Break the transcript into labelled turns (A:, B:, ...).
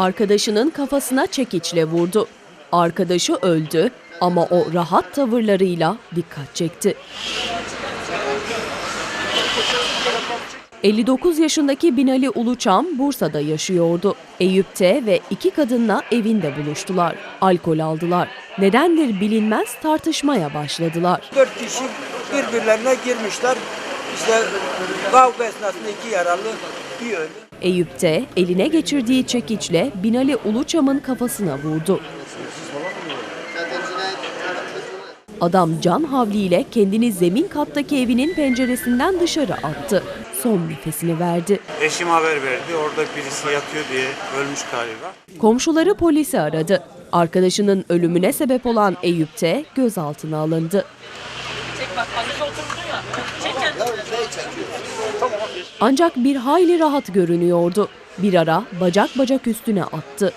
A: Arkadaşının kafasına çekiçle vurdu. Arkadaşı öldü ama o rahat tavırlarıyla dikkat çekti. 59 yaşındaki Binali Uluçam Bursa'da yaşıyordu. Eyüp'te ve iki kadınla evinde buluştular. Alkol aldılar. Nedendir bilinmez tartışmaya başladılar.
B: Dört kişi birbirlerine girmişler. İşte kavga esnasında iki yaralı.
A: Eyüp'te eline geçirdiği çekiçle Binali Uluçam'ın kafasına vurdu. Adam can havliyle kendini zemin kattaki evinin penceresinden dışarı attı. Son nefesini verdi.
C: Eşim haber verdi. Orada birisi yatıyor diye ölmüş galiba.
A: Komşuları polisi aradı. Arkadaşının ölümüne sebep olan Eyüp'te gözaltına alındı. Ancak bir hayli rahat görünüyordu. Bir ara bacak bacak üstüne attı.